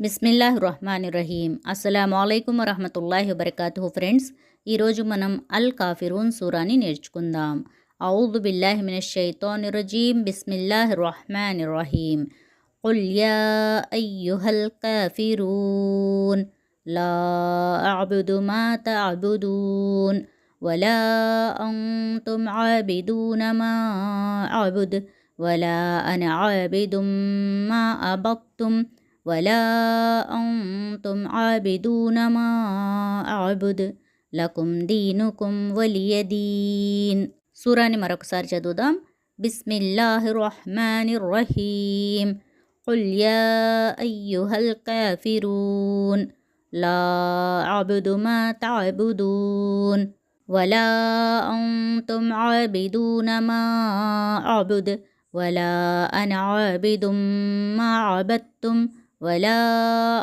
బిస్మిల్లాహ్ రహమాన్ రహీం అస్సలం అయికం వరహమతుల్లాహి వబర్కాతు ఫ్రెండ్స్ ఈరోజు మనం అల్ కాఫిరూన్ సూరాని నేర్చుకుందాం ఔదు బిల్లాహి మినష్ షైతాని రజీం బిస్మిల్లాహ్ రహమాన్ రహీం قل يا أيها الكافرون لا أعبد ما تعبدون ولا أنتم عابدون ما أعبد ولا أنا عابد ما أبطتم ولا أنتم عابدون ما أعبد లకుం దీనుకుం వలియదీన్ సూరాని మరొకసారి చదువుదాం బిస్మిల్లాహి రహమాని రహీం قل يا أيها الكافرون لا أعبد ما تعبدون ولا أنتم عابدون ما أعبد ولا أنا عابد ما عبدتم ولا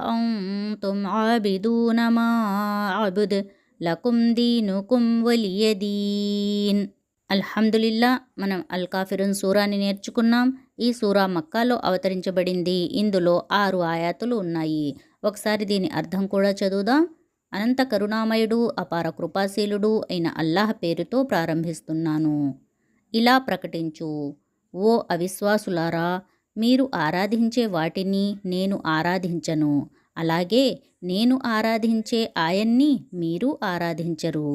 أنتم عابدون ما أعبد లకుం దీనుకుం వలియదీన్ అల్హమ్దులిల్లా మనం అల్ కాఫిరున్ సూరాని నేర్చుకున్నాం ఈ సూరా మక్కాలో అవతరించబడింది ఇందులో ఆరు ఆయాతులు ఉన్నాయి ఒకసారి దీని అర్థం కూడా చదువుదాం అనంత కరుణామయుడు అపార కృపాశీలుడు అయిన అల్లాహ్ పేరుతో ప్రారంభిస్తున్నాను ఇలా ప్రకటించు ఓ అవిశ్వాసులారా మీరు ఆరాధించే వాటిని నేను ఆరాధించను అలాగే నేను ఆరాధించే ఆయన్ని మీరు ఆరాధించరు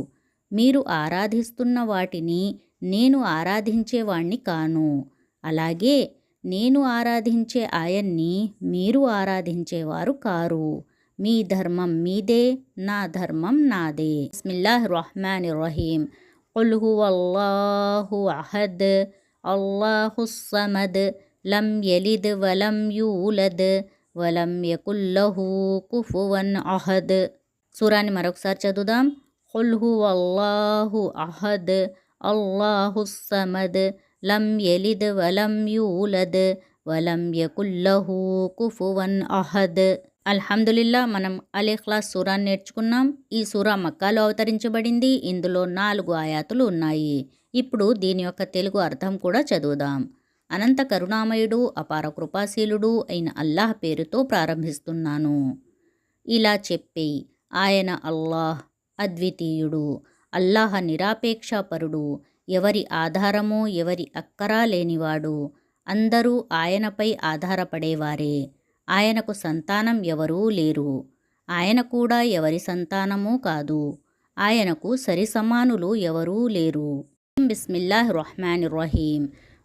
మీరు ఆరాధిస్తున్న వాటిని నేను ఆరాధించేవాణ్ణి కాను అలాగే నేను ఆరాధించే ఆయన్ని మీరు ఆరాధించేవారు కారు మీ ధర్మం మీదే నా ధర్మం నాదే బిస్మిల్లాహ్ రహమాన్ రహీం قل هو الله أحد الله الصمد లం ఎలిద్ వలం యూలద్ వలం యకుల్లహూ కుఫువన్ అహద్ సూరాన్ని మరొకసారి చదువుదాం హుల్హు అల్లాహు అహద్ అల్లాహు సమద్ లం ఎలిద్ వలం యూలద్ వలం యకుల్లహూ కుఫువన్ అహద్ అల్హమ్దుల్లా మనం అలీఖ్లాస్ సూరాన్ని నేర్చుకున్నాం. ఈ సూరా మక్కాలో అవతరించబడింది. ఇందులో నాలుగు ఆయాతులు ఉన్నాయి. ఇప్పుడు దీని యొక్క తెలుగు అర్థం కూడా చదువుదాం. అనంత కరుణామయుడు అపార కృపాశీలుడు అయిన అల్లాహ్ పేరుతో ప్రారంభిస్తున్నాను. ఇలా చెప్పి ఆయన అల్లాహ్ అద్వితీయుడు అల్లాహ నిరాపేక్షాపరుడు ఎవరి ఆధారము ఎవరి అక్కరా లేనివాడు అందరూ ఆయనపై ఆధారపడేవారే. ఆయనకు సంతానం ఎవరూ లేరు. ఆయన కూడా ఎవరి సంతానమూ కాదు. ఆయనకు సరిసమానులు ఎవరూ లేరు. బిస్మిల్లాహ్ రహమాన్ రహీం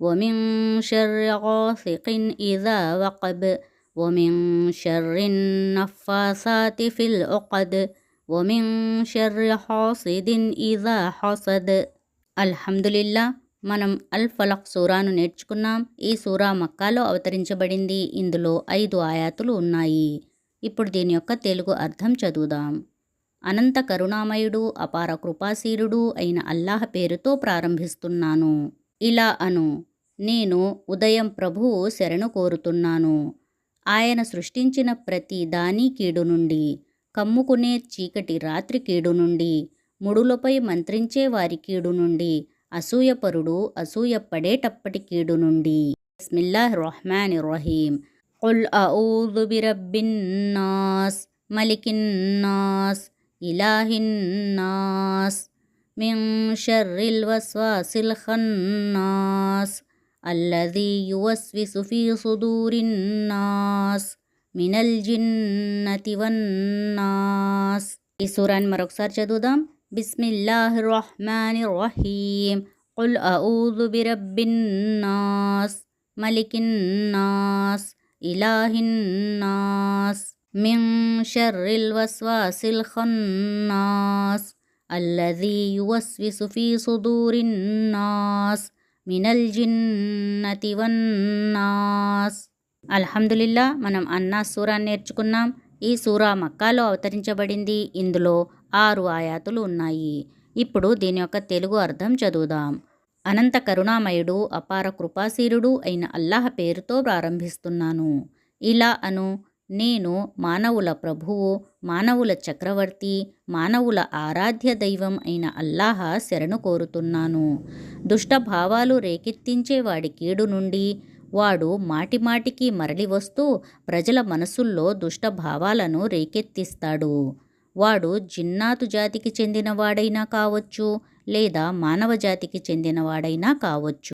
ومن شر غاسق إذا وقب ومن شر النفاثات في العقد ومن شر حاسد إذا حسد అల్హమ్దులిల్లా మనం అల్ ఫలక్ సూరాను నేర్చుకున్నాం ఈ సూరా మక్కాలో అవతరించబడింది ఇందులో ఐదు ఆయాతులు ఉన్నాయి ఇప్పుడు దీని యొక్క తెలుగు అర్థం చదువుదాం అనంత కరుణామయుడు అపార కృపాశీలుడు అయిన అల్లాహ్ పేరుతో ప్రారంభిస్తున్నాను ఇలా అను నేను ఉదయం ప్రభువు శరణు కోరుతున్నాను ఆయన సృష్టించిన ప్రతి దాని కీడు నుండి కమ్ముకునే చీకటి రాత్రి కీడు నుండి ముడులపై మంత్రించే వారి కీడు నుండి అసూయపరుడు అసూయపడేటప్పటి కీడు నుండి బిస్మిల్లాహ్ రహమాన్ రహీం قل أعوذ برب الناس ملك الناس إله الناس من شر الوسواس الخناس الذي يوسوس في صدور الناس من الجنة والناس ఈ సూరాన్ని మరొకసారి చదువుదాం బిస్మిల్లాహ్ రహమాన్ రహీం قل أعوذ برب الناس ملك الناس إله الناس من شر الوسواس الخناس الذي يوسوس في صدور الناس మినల్ జిన్నతి వన్నాస్. అల్హమ్దులిల్లా మనం అన్నా సూరాన్ని నేర్చుకున్నాం. ఈ సూరా మక్కాలో అవతరించబడింది. ఇందులో ఆరు ఆయాతులు ఉన్నాయి. ఇప్పుడు దీని యొక్క తెలుగు అర్థం చదువుదాం. అనంత కరుణామయుడు అపార కృపాశీరుడు అయిన అల్లాహ్ పేరుతో ప్రారంభిస్తున్నాను. ఇలా అను. నేను మానవుల ప్రభువు మానవుల చక్రవర్తి మానవుల ఆరాధ్య దైవం అయిన అల్లాహ శరణు కోరుతున్నాను. దుష్ట భావాలు రేకెత్తించే వాడి కీడు నుండి వాడు మాటిమాటికి మరలి వస్తూ ప్రజల మనసుల్లో దుష్ట భావాలను రేకెత్తిస్తాడు. వాడు జిన్నాతు జాతికి చెందినవాడైనా కావచ్చు లేదా మానవ జాతికి చెందినవాడైనా కావచ్చు.